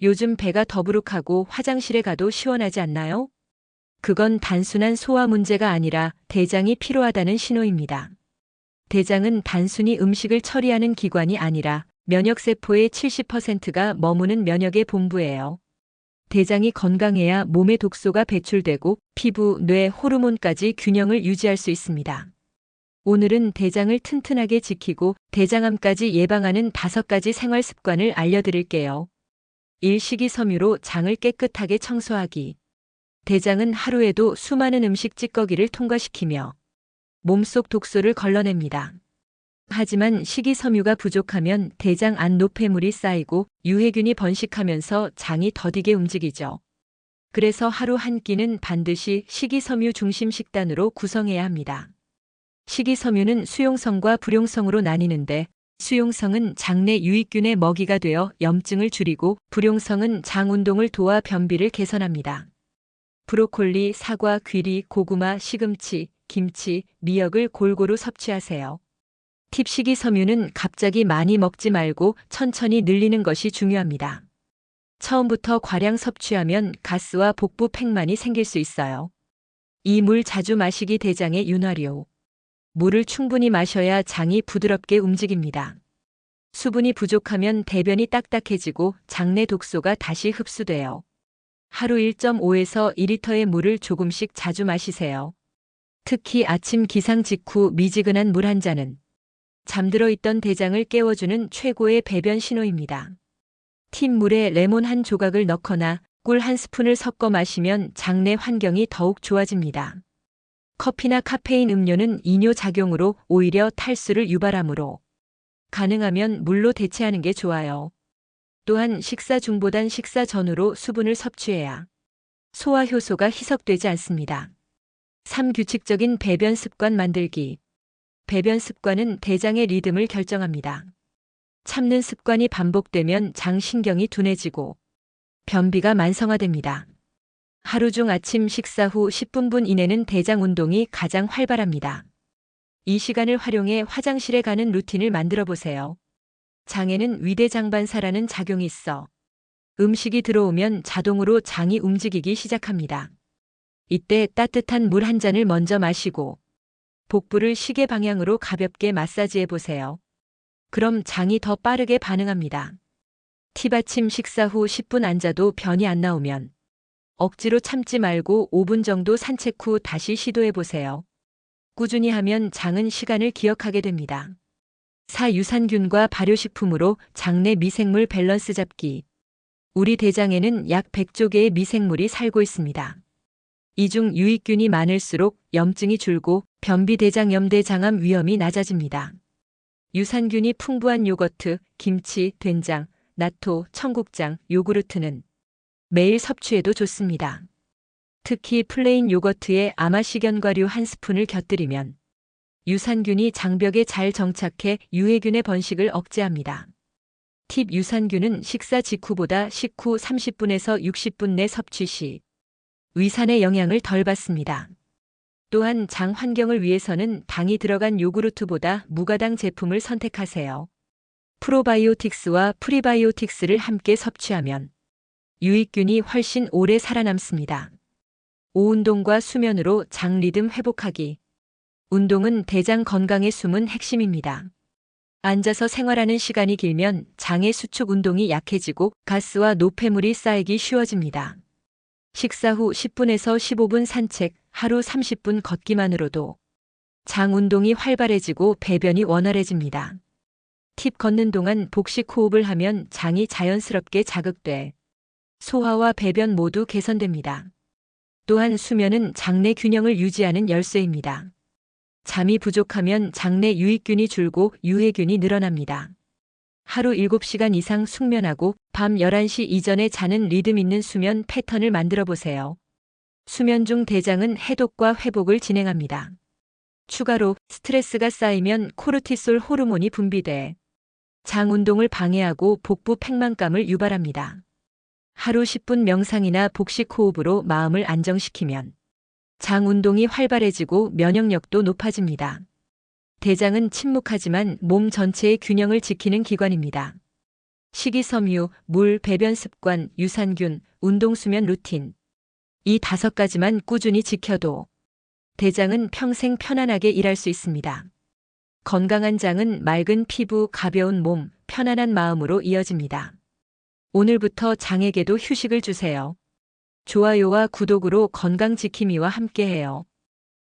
요즘 배가 더부룩하고 화장실에 가도 시원하지 않나요? 그건 단순한 소화 문제가 아니라 대장이 필요하다는 신호입니다. 대장은 단순히 음식을 처리하는 기관이 아니라 면역세포의 70%가 머무는 면역의 본부예요. 대장이 건강해야 몸의 독소가 배출되고 피부, 뇌, 호르몬까지 균형을 유지할 수 있습니다. 오늘은 대장을 튼튼하게 지키고 대장암까지 예방하는 다섯 가지 생활 습관을 알려드릴게요. 일식이섬유로 장을 깨끗하게 청소하기. 대장은 하루에도 수많은 음식 찌꺼기를 통과시키며 몸속 독소를 걸러냅니다. 하지만 식이섬유가 부족하면 대장 안 노폐물이 쌓이고 유해균이 번식하면서 장이 더디게 움직이죠. 그래서 하루 한 끼는 반드시 식이섬유 중심 식단으로 구성해야 합니다. 식이섬유는 수용성과 불용성으로 나뉘는데 수용성은 장내 유익균의 먹이가 되어 염증을 줄이고 불용성은 장 운동을 도와 변비를 개선합니다. 브로콜리, 사과, 귀리, 고구마, 시금치, 김치, 미역을 골고루 섭취하세요. 팁 식이 섬유는 갑자기 많이 먹지 말고 천천히 늘리는 것이 중요합니다. 처음부터 과량 섭취하면 가스와 복부 팽만이 생길 수 있어요. 이 물 자주 마시기 대장의 윤활유. 물을 충분히 마셔야 장이 부드럽게 움직입니다. 수분이 부족하면 대변이 딱딱해지고 장내 독소가 다시 흡수돼요. 하루 1.5에서 2리터의 물을 조금씩 자주 마시세요. 특히 아침 기상 직후 미지근한 물 한 잔은 잠들어 있던 대장을 깨워주는 최고의 배변 신호입니다. 틴 물에 레몬 한 조각을 넣거나 꿀 한 스푼을 섞어 마시면 장내 환경이 더욱 좋아집니다. 커피나 카페인 음료는 이뇨 작용으로 오히려 탈수를 유발하므로 가능하면 물로 대체하는 게 좋아요. 또한 식사 중보단 식사 전후로 수분을 섭취해야 소화 효소가 희석되지 않습니다. 3규칙적인 배변 습관 만들기. 배변 습관은 대장의 리듬을 결정합니다. 참는 습관이 반복되면 장신경이 둔해지고 변비가 만성화됩니다. 하루 중 아침 식사 후 10분분 이내는 대장 운동이 가장 활발합니다. 이 시간을 활용해 화장실에 가는 루틴을 만들어 보세요. 장에는 위대장반사라는 작용이 있어 음식이 들어오면 자동으로 장이 움직이기 시작합니다. 이때 따뜻한 물 한 잔을 먼저 마시고 복부를 시계 방향으로 가볍게 마사지해 보세요. 그럼 장이 더 빠르게 반응합니다. 티바침 식사 후 10분 앉아도 변이 안 나오면 억지로 참지 말고 5분 정도 산책 후 다시 시도해 보세요. 꾸준히 하면 장은 시간을 기억하게 됩니다. 사유산균과 발효식품으로 장내 미생물 밸런스 잡기. 우리 대장에는 약 100조 개의 미생물이 살고 있습니다. 이 중 유익균이 많을수록 염증이 줄고 변비 대장 염 대장암 위험이 낮아집니다. 유산균이 풍부한 요거트, 김치, 된장, 나토, 청국장, 요구르트는 매일 섭취해도 좋습니다. 특히 플레인 요거트에 아마시견과류 한 스푼을 곁들이면 유산균이 장벽에 잘 정착해 유해균의 번식을 억제합니다. 팁 유산균은 식사 직후보다 식후 30분에서 60분 내 섭취 시 위산의 영향을 덜 받습니다. 또한 장 환경을 위해서는 당이 들어간 요구르트보다 무가당 제품을 선택하세요. 프로바이오틱스와 프리바이오틱스를 함께 섭취하면 유익균이 훨씬 오래 살아남습니다. 오운동과 수면으로 장 리듬 회복하기. 운동은 대장 건강의 숨은 핵심입니다. 앉아서 생활하는 시간이 길면 장의 수축 운동이 약해지고 가스와 노폐물이 쌓이기 쉬워집니다. 식사 후 10분에서 15분 산책, 하루 30분 걷기만으로도 장 운동이 활발해지고 배변이 원활해집니다. 팁 걷는 동안 복식 호흡을 하면 장이 자연스럽게 자극돼 소화와 배변 모두 개선됩니다. 또한 수면은 장내 균형을 유지하는 열쇠입니다. 잠이 부족하면 장내 유익균이 줄고 유해균이 늘어납니다. 하루 7시간 이상 숙면하고 밤 11시 이전에 자는 리듬 있는 수면 패턴을 만들어 보세요. 수면 중 대장은 해독과 회복을 진행합니다. 추가로 스트레스가 쌓이면 코르티솔 호르몬이 분비돼 장 운동을 방해하고 복부 팽만감을 유발합니다. 하루 10분 명상이나 복식 호흡으로 마음을 안정시키면 장 운동이 활발해지고 면역력도 높아집니다. 대장은 침묵하지만 몸 전체의 균형을 지키는 기관입니다. 식이섬유, 물, 배변 습관, 유산균, 운동 수면 루틴. 이 다섯 가지만 꾸준히 지켜도 대장은 평생 편안하게 일할 수 있습니다. 건강한 장은 맑은 피부, 가벼운 몸, 편안한 마음으로 이어집니다. 오늘부터 장에게도 휴식을 주세요. 좋아요와 구독으로 건강 지킴이와 함께해요.